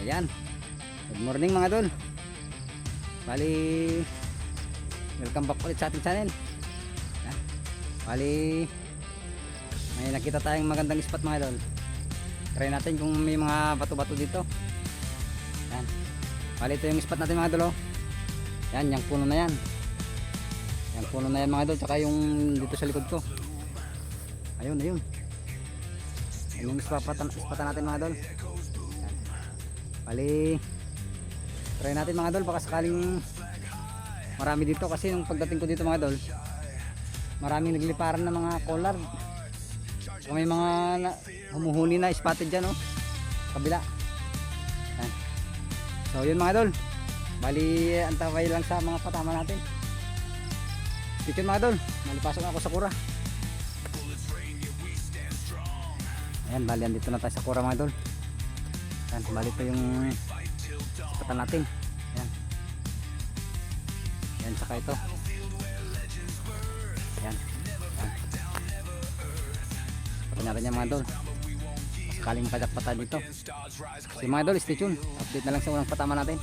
Ayan. Good morning mga idol. Bali, welcome back ulit sa ating channel. Ayan. Bali, may nakita tayong magandang spot mga idol. Try natin kung may mga bato-bato dito. Ayan. Bali, ito yung spot natin mga idol. Oh. Yan, yung puno na yan. Yung puno na yan mga idol. Tsaka yung dito sa likod ko. Ayun, ayun. Ayun yung spot, natin mga idol. Bali, try natin mga idol. Baka sakaling marami dito. Kasi nung pagdating ko dito mga idol, maraming nagliparan ng mga collard. Kung may mga na, humuhuli na spotted dyan, oh. Kabila. Yan. So, yun mga idol. Bali, antaway lang sa mga patama natin. Dito mga idol. Malipasok ako sa kura. Ayan, bali, andito na tayo sa kura mga idol. Ayan, bali ito yung spatan natin. Ayan. Ayan, saka ito. Ayan. Ayan. Pati natin yan mga idol. Sakaling makajakpatan dito. Si mga idol, stay tuned. Update na lang sa unang patama natin.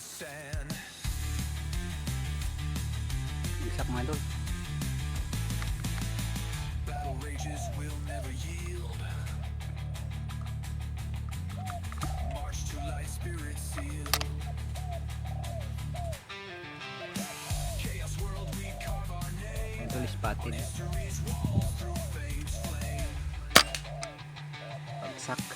Sand. Isak mga idol. Battle rages will never yield. March to light spirit seal. Chaos world, we carve our name. Idol spotted. Mysteries walls through fate's flame. Pagsak.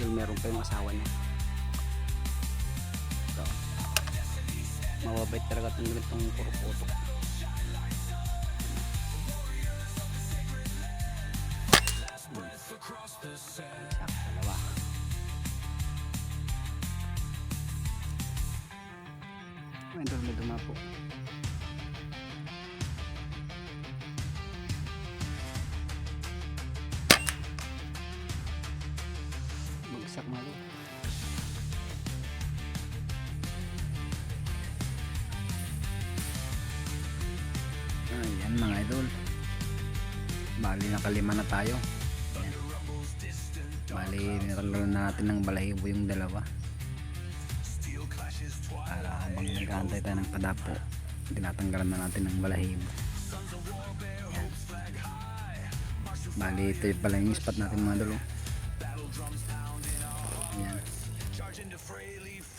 Idol meron pa yung asawa niya. So, mababait talaga itong ganitong puro putok. Dalawa. Ay, doon may Ayan mga idol. Bali nakalima na tayo. Ayan. Bali, natanggal na natin ng balahibo yung dalawa. Para habang nag-aantay tayo ng padapo, tinatanggalan na natin ng balahibo. Yan. Bali, ito yung pala yung spot natin mga dulo. Yan.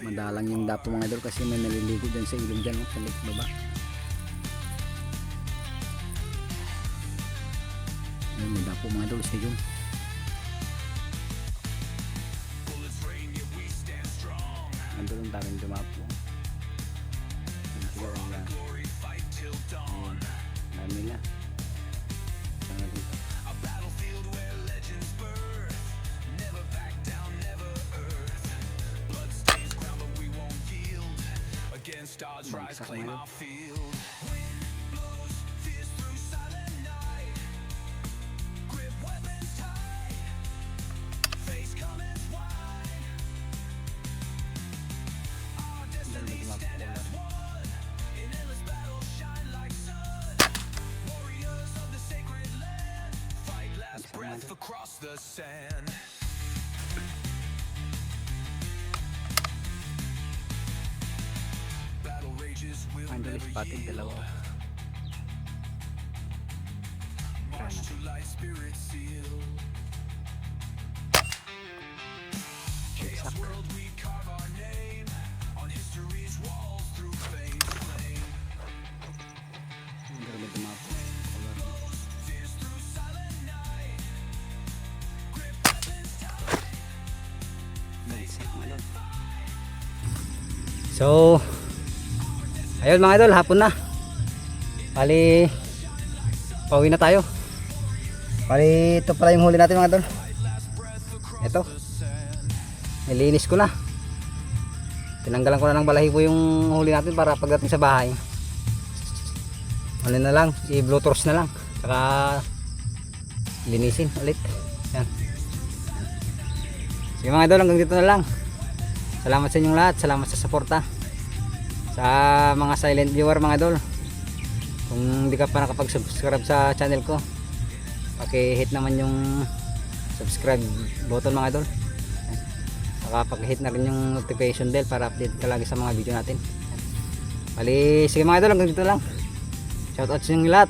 Madalang yung dapo mga idol kasi may naliligo dyan sa ilong dyan, no? sa lake baba. Yan, may dapo mga idol, stay tuned. Ang daming dumapo. Yung sila lang. Ayan. Dami nila. Sana dito. Against odds, rise, claim our field. across the sand. Finally spotted dalawa. Life spirit. So, ayun mga idol, hapon na. Bali, pauwi na tayo. Bali, ito pala yung huli natin mga idol. Ito. Nilinis ko na. Tinanggalan ko na ng balahibo yung huli natin para pagdating sa bahay. Ano na lang, i-blow torch na lang. Saka linisin ulit. Yan. Sige mga idol, hanggang dito na lang. Salamat sa inyong lahat. Salamat sa suporta. Sa mga silent viewer mga idol. Kung hindi ka pa nakapag-subscribe sa channel ko, paki-hit naman yung subscribe button mga. Saka paki-hit na rin yung notification bell para update ka lagi sa mga video natin. Bali, sige mga idol, hanggang dito lang. Shoutout sa inyong lahat.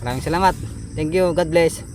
Maraming salamat. Thank you. God bless.